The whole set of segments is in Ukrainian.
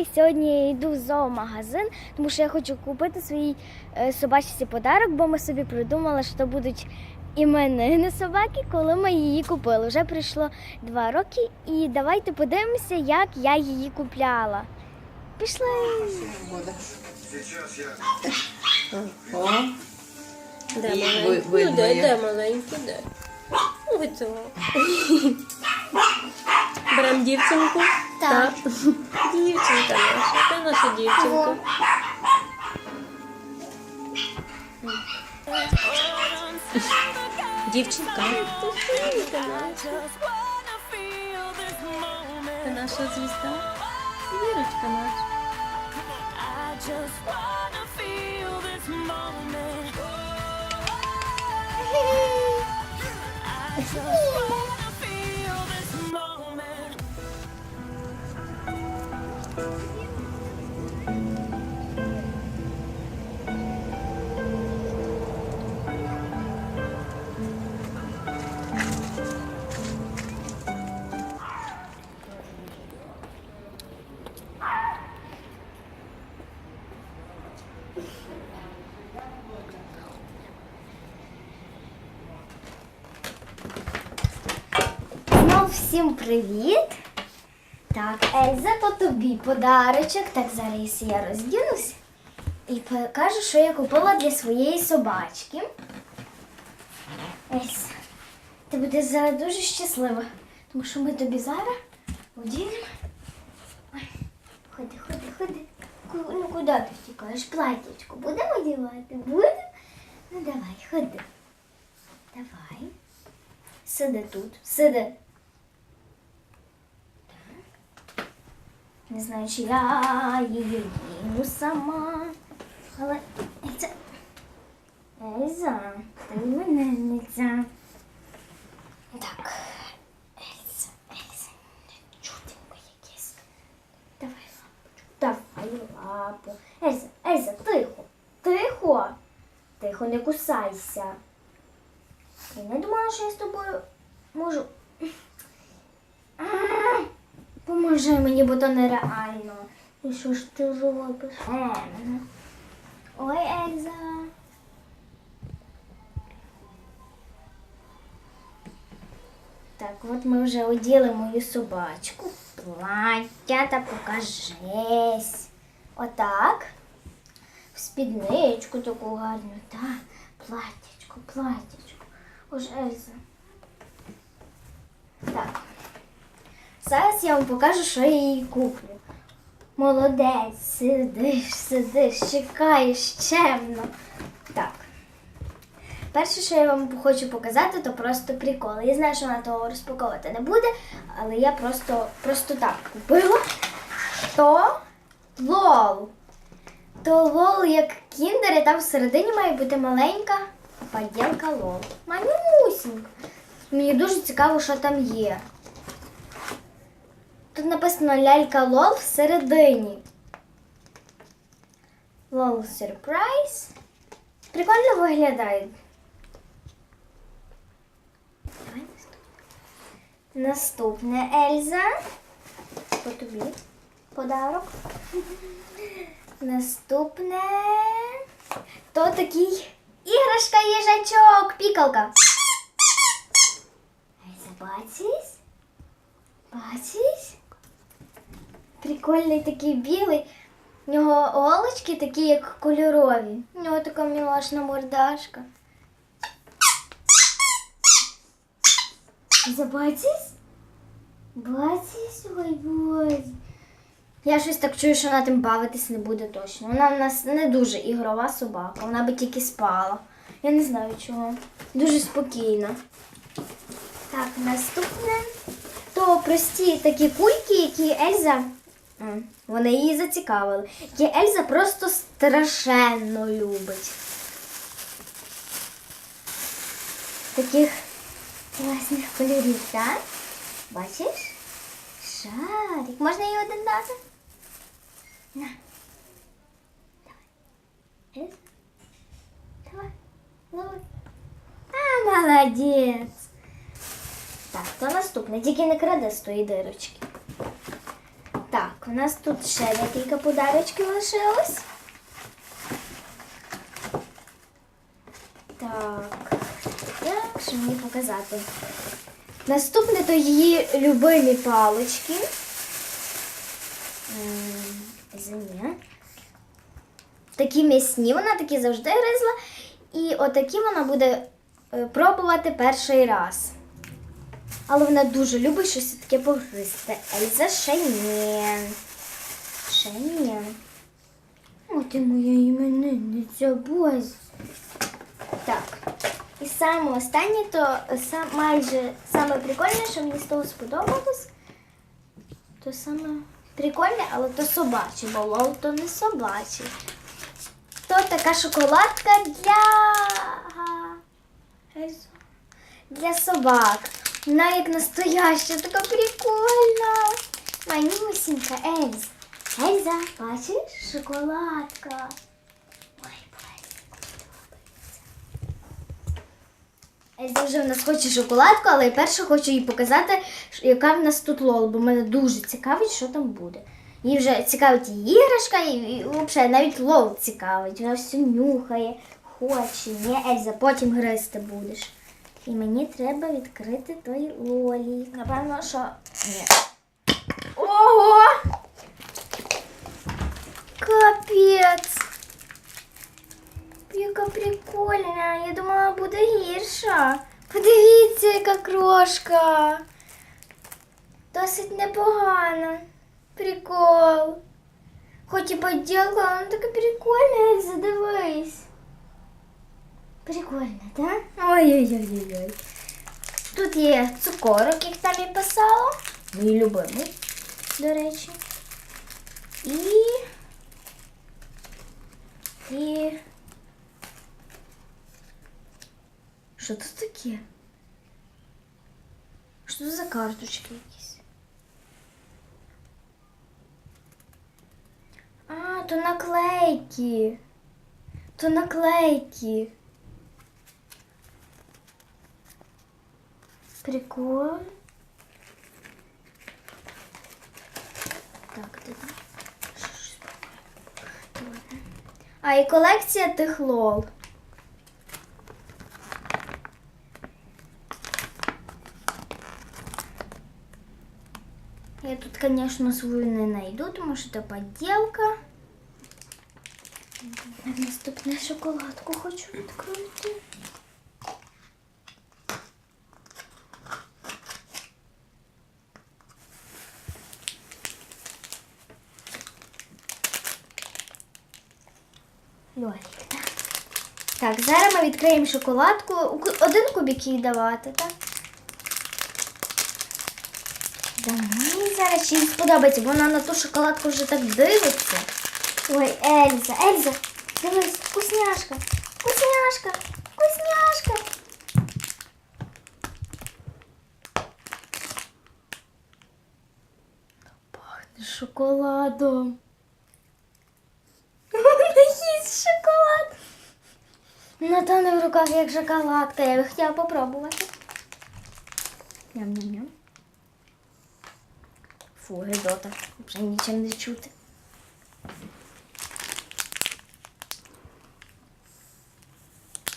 І сьогодні я йду в зоомагазин, тому що я хочу купити своїй е, собачці подарок, бо ми собі придумали, що будуть іменини собаки, коли ми її купили. Вже пройшло два роки, і давайте подивимося, як я її купляла. Пішли. Де маленький? Ну, де, де маленький, де? Ну, цього. Беремо дівчинку. Так. Дівчинка наша. Це наша дівчинка. Дівчинка. Дівчинка наша. Це наша звізда. Вірочка наша. Знов привіт. Так, Ельза, то тобі подарочок. Так, зараз я роздінусь і покажу, що я купила для своєї собачки. Ельза, ти будеш зараз дуже щаслива, тому що ми тобі зараз одінемо. Ходи, ходи, ходи. Ну куди ти втікаєш? Платічко будемо одягати? Будемо? Ну давай, ходи. Давай. Сиди тут, сиди. Не знаю, чи я її вдіну сама. Але Ельза, Ельза, ти іменинниця. Так. Ельза, Ельза, чудинко якесь. Давай лапочку, давай лапу. Ельза, Ельза, тихо, тихо. Тихо, не кусайся. Я не думала, що я з тобою можу. Поможи мені, бо то нереально. І що ж ти робиш? Е. Ой, Ельза. Так, от ми вже оділи мою собачку. Плаття та покажись. Отак. В спідничку таку гарну. Так, платтячко, платтячко. Ось Ельза. Зараз я вам покажу, що я їй куплю. Молодець, сидиш, сидиш, чекаєш чемно. Так. Перше, що я вам хочу показати, то просто прикол. Я знаю, що вона того розпаковувати не буде, але я просто, просто так купила. То лол. То лол як кіндер, і там всередині має бути маленька поділка лол. Манюсінька. Мені дуже цікаво, що там є. Тут написано лялька лол всередині. Лол сюрприз. Прикольно виглядає. Давай наступне. Ельза. По тобі подарок. Наступне. То такий іграшка їжачок, пікалка. Ельза, бачиш? Бачиш? Прикольний такий білий. У нього голочки такі, як кольорові. У нього така мілашна мордашка. Ельза, бачиш? Бачиш? Ой, боже. Я щось так чую, що вона тим бавитись не буде точно. Вона в нас не дуже ігрова собака, вона би тільки спала. Я не знаю чого. Дуже спокійна. Так, наступне. То прості такі кульки, які Ельза. м, Вони її зацікавили. Які Ельза просто страшенно любить. Таких класних кольорів, так? Бачиш? Шарик. Можна їй один дати? На. Давай. Ельза. Давай. Лови. А, молодець. Так, то наступне. Тільки не краде з тої дирочки. У нас тут ще декілька подарочків лишилось. Так, так, що мені показати? Наступне то її любимі палички. Ем, Такі м'ясні, вона такі завжди гризла. І отакі вона буде е, пробувати перший раз. Але вона дуже любить щось таке погризти. Ельза ще ні. Ще ні. О, ти моя іменинниця, бозь. Так. І саме останнє, то сам, майже саме прикольне, що мені з того сподобалось. То саме прикольне, але то собаче, бо то не собаче. То така шоколадка для. Для собак. Вона як настояща, така прикольна. Манюсінька Ельза. Ельза, бачиш? Шоколадка. Ельза вже в нас хоче шоколадку, але я перше хочу їй показати, яка в нас тут лол, бо мене дуже цікавить, що там буде. Їй вже цікавить і іграшка, і, і взагалі навіть лол цікавить. Вона все нюхає, хоче. Ні, Ельза, потім гризти будеш. І мені треба відкрити той лолік. Напевно, що. Ні. Ого! Капець! Яка прикольна. Я думала, буде гірша. Подивіться, яка крошка. Досить непогано. Прикол. Хоч і поділка, вона така прикольна, задивись. Прикольно, так? Ой-ой-ой-ой. Тут є цукорок, як там і писала. Мій любимий, до речі. І. І. Що це таке? Що це за карточки якісь? А, то наклейки. То наклейки. Прикол. Так, тоді. Що ж спробуємо? Ладно. А, і колекція тих лол. Я тут, конечно, свою не найду, тому що це подделка. Наступну шоколадку хочу відкрити. Льолік, так? Зараз ми відкриємо шоколадку. Один кубик їй давати, так? Давай зараз чи їй сподобається, бо вона на ту шоколадку вже так дивиться. Ой, Ельза, Ельза, дивись, вкусняшка, вкусняшка, вкусняшка. Пахне шоколадом. Ну, то не в руках як шоколадка, я би хотіла попробувати. Ням-ням-ням. Фу, гидота. Вже нічим не чути.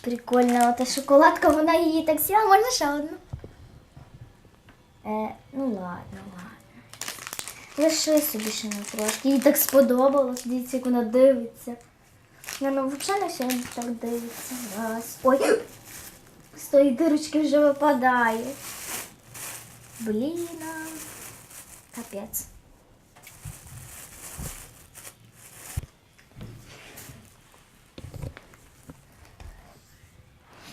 Прикольна ота шоколадка, вона її так сіла, можна ще одну? Е, ну ладно, ладно. Лиши собі ще на трошки. Їй так сподобалось, дивіться, як вона дивиться. Вона взагалі на сьогодні так дивиться. Раз. Ой, з тої дирочки вже випадає. Блін. Капець.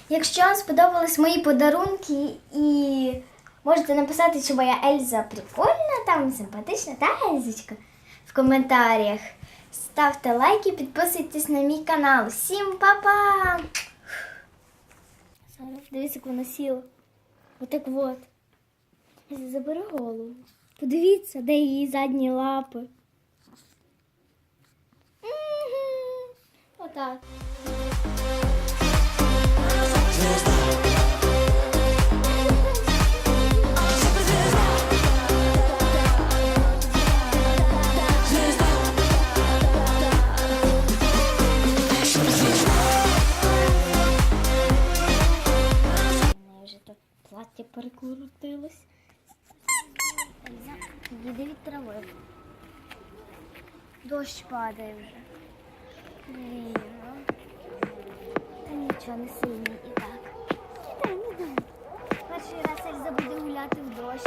Якщо вам сподобались мої подарунки і можете написати, чи моя Ельза прикольна, там симпатична, та Ельзочка в коментарях. Ставте лайки, підписуйтесь на мій канал. Всім па-па! Зараз дивіться, як вона сіла. Отак от. Забери голову. Подивіться, де її задні лапи. Отак. листя перекрутилось. Їде від трави. Дощ падає вже. Блін. Та нічого не сильно і так. Кидай, не дай. Перший раз як забуде гуляти в дощ.